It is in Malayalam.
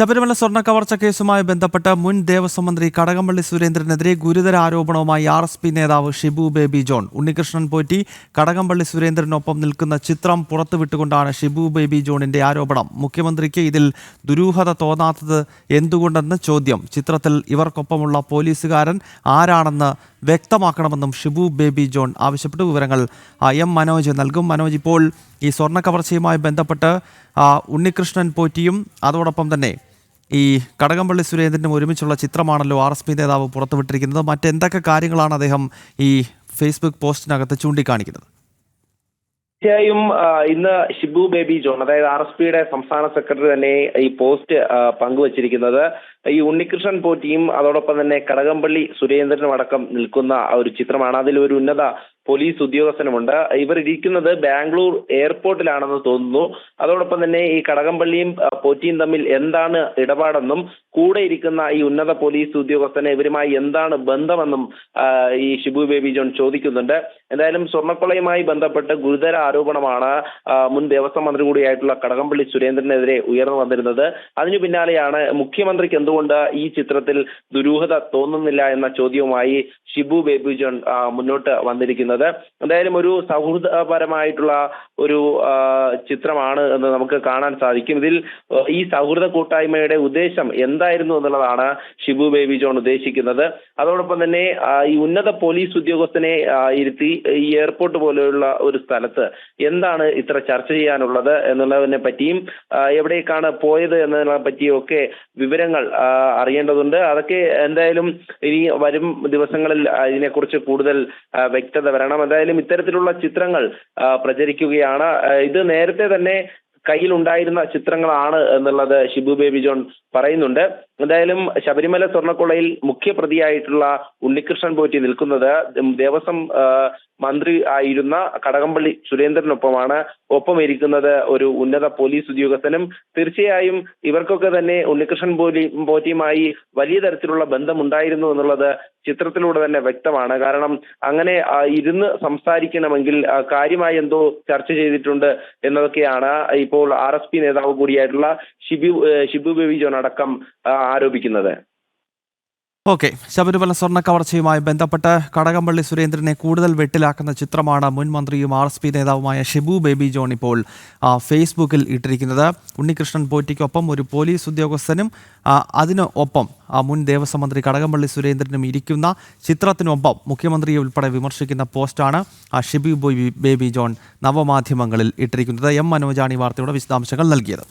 ശബരിമല സ്വർണ കവർച്ച കേസുമായി ബന്ധപ്പെട്ട് മുൻ ദേവസ്വം മന്ത്രി കടകംപള്ളി സുരേന്ദ്രനെതിരെ ഗുരുതര ആരോപണവുമായി ആർ എസ് പി നേതാവ് ഷിബു ബേബി ജോൺ ഉണ്ണികൃഷ്ണൻ പോറ്റി കടകംപള്ളി സുരേന്ദ്രനൊപ്പം നിൽക്കുന്ന ചിത്രം പുറത്തുവിട്ടുകൊണ്ടാണ് ഷിബു ബേബി ജോണിന്റെ ആരോപണം. മുഖ്യമന്ത്രിക്ക് ഇതിൽ ദുരൂഹത തോന്നാത്തത് എന്തുകൊണ്ടെന്ന് ചോദ്യം. ചിത്രത്തിൽ ഇവർക്കൊപ്പമുള്ള പോലീസുകാരൻ ആരാണെന്ന് വ്യക്തമാക്കണമെന്നും ഷിബു ബേബി ജോൺ ആവശ്യപ്പെട്ടു. വിവരങ്ങൾ എം മനോജ് നൽകും. മനോജ് ഇപ്പോൾ ഈ സ്വർണ കവർച്ചയുമായി ബന്ധപ്പെട്ട് ഉണ്ണികൃഷ്ണൻ പോറ്റിയും അതോടൊപ്പം തന്നെ ഈ കടകംപള്ളി സുരേന്ദ്രനും ഒരുമിച്ചുള്ള ചിത്രമാണല്ലോ ആർ എസ് പി നേതാവ് പുറത്തുവിട്ടിരിക്കുന്നത്. മറ്റെന്തൊക്കെ കാര്യങ്ങളാണ് അദ്ദേഹം ഈ ഫേസ്ബുക്ക് പോസ്റ്റിനകത്ത് ചൂണ്ടിക്കാണിക്കുന്നത്? തീർച്ചയായും ഇന്ന് ഷിബു ബേബി ജോൺ അതായത് ആർ എസ് പിയുടെ സംസ്ഥാന സെക്രട്ടറി തന്നെ ഈ പോസ്റ്റ് പങ്കുവച്ചിരിക്കുന്നത്. ഈ ഉണ്ണികൃഷ്ണൻ പോറ്റിയും അതോടൊപ്പം തന്നെ കടകംപള്ളി സുരേന്ദ്രനും അടക്കം നിൽക്കുന്ന ഒരു ചിത്രമാണ്. അതിൽ ഒരു ഉന്നത പോലീസ് ഉദ്യോഗസ്ഥനുമുണ്ട്. ഇവർ ഇരിക്കുന്നത് ബാംഗ്ലൂർ എയർപോർട്ടിലാണെന്ന് തോന്നുന്നു. അതോടൊപ്പം തന്നെ ഈ കടകംപള്ളിയും പോറ്റിയും തമ്മിൽ എന്താണ് ഇടപാടെന്നും കൂടെ ഇരിക്കുന്ന ഈ ഉന്നത പോലീസ് ഉദ്യോഗസ്ഥനെ ഇവരുമായി എന്താണ് ബന്ധമെന്നും ഈ ഷിബു ബേബി ജോൺ ചോദിക്കുന്നുണ്ട്. എന്തായാലും സ്വർണക്കൊളയുമായി ബന്ധപ്പെട്ട് ഗുരുതര ആരോപണമാണ് മുൻ ദേവസ്വം മന്ത്രി കൂടിയായിട്ടുള്ള കടകംപള്ളി സുരേന്ദ്രനെതിരെ ഉയർന്നു വന്നിരുന്നത്. അതിനു പിന്നാലെയാണ് മുഖ്യമന്ത്രിക്ക് എന്തുകൊണ്ട് ഈ ചിത്രത്തിൽ ദുരൂഹത തോന്നുന്നില്ല എന്ന ചോദ്യവുമായി ഷിബു ബേബി ജോൺ മുന്നോട്ട് വന്നിരിക്കുന്നത്. എന്തായാലും ഒരു സൗഹൃദപരമായിട്ടുള്ള ഒരു ചിത്രമാണ് എന്ന് നമുക്ക് കാണാൻ സാധിക്കും. ഇതിൽ ഈ സൗഹൃദ കൂട്ടായ്മയുടെ ഉദ്ദേശം എന്തായിരുന്നു എന്നുള്ളതാണ് ഷിബു ബേബി ജോൺ ഉദ്ദേശിക്കുന്നത്. അതോടൊപ്പം തന്നെ ഈ ഉന്നത പോലീസ് ഉദ്യോഗസ്ഥനെ ഇരുത്തി ഈ എയർപോർട്ട് പോലെയുള്ള ഒരു സ്ഥലത്ത് എന്താണ് ഇത്ര ചർച്ച ചെയ്യാനുള്ളത് എന്നുള്ളതിനെ പറ്റിയും എവിടേക്കാണ് പോയത് എന്നതിനെ പറ്റിയും ഒക്കെ വിവരങ്ങൾ അറിയേണ്ടതുണ്ട്. അതൊക്കെ എന്തായാലും ഇനി വരും ദിവസങ്ങളിൽ ഇതിനെക്കുറിച്ച് കൂടുതൽ വ്യക്തത വരണം. എന്തായാലും ഇത്തരത്തിലുള്ള ചിത്രങ്ങൾ പ്രചരിക്കുകയാണ്. ഇത് നേരത്തെ തന്നെ കയ്യിലുണ്ടായിരുന്ന ചിത്രങ്ങളാണ് എന്നുള്ളത് ഷിബു ബേബി ജോൺ പറയുന്നുണ്ട്. എന്തായാലും ശബരിമല സ്വർണക്കൊള്ളയിൽ മുഖ്യപ്രതിയായിട്ടുള്ള ഉണ്ണികൃഷ്ണൻ പോറ്റി നിൽക്കുന്നത് ദേവസ്വം മന്ത്രി ആയിരുന്ന കടകംപള്ളി സുരേന്ദ്രനൊപ്പമാണ്. ഒപ്പം ഇരിക്കുന്നത് ഒരു ഉന്നത പോലീസ് ഉദ്യോഗസ്ഥനും തീർച്ചയായും ഇവർക്കൊക്കെ തന്നെ ഉണ്ണികൃഷ്ണൻ പോലി പോറ്റിയുമായി വലിയ തരത്തിലുള്ള ബന്ധമുണ്ടായിരുന്നു എന്നുള്ളത് ചിത്രത്തിലൂടെ തന്നെ വ്യക്തമാണ്. കാരണം അങ്ങനെ ഇരുന്ന് സംസാരിക്കണമെങ്കിൽ കാര്യമായി എന്തോ ചർച്ച ചെയ്തിട്ടുണ്ട് എന്നതൊക്കെയാണ് ഇപ്പോൾ ആർ എസ് പി നേതാവ് കൂടിയായിട്ടുള്ള ഷിബു ഷിബു ബേബി ജോൺ അടക്കം ആരോപിക്കുന്നത്. ഓക്കെ ശബരിമല സ്വർണ കവർച്ചയുമായി ബന്ധപ്പെട്ട് കടകംപള്ളി സുരേന്ദ്രനെ കൂടുതൽ വെട്ടിലാക്കുന്ന ചിത്രമാണ് മുൻ മന്ത്രിയും ആർ എസ് പി നേതാവുമായ ഷിബു ബേബി ജോൺ ഇപ്പോൾ ഫേസ്ബുക്കിൽ ഇട്ടിരിക്കുന്നത്. ഉണ്ണികൃഷ്ണൻ പോറ്റിക്കൊപ്പം ഒരു പോലീസ് ഉദ്യോഗസ്ഥനും അതിനൊപ്പം മുൻ ദേവസ്വം മന്ത്രി കടകംപള്ളി സുരേന്ദ്രനും ഇരിക്കുന്ന ചിത്രത്തിനൊപ്പം മുഖ്യമന്ത്രിയെ ഉൾപ്പെടെ വിമർശിക്കുന്ന പോസ്റ്റാണ് ഷിബു ബേബി ജോൺ നവമാധ്യമങ്ങളിൽ ഇട്ടിരിക്കുന്നത്. എം മനോജാണി വാർത്തയുടെ വിശദാംശങ്ങൾ നൽകിയത്.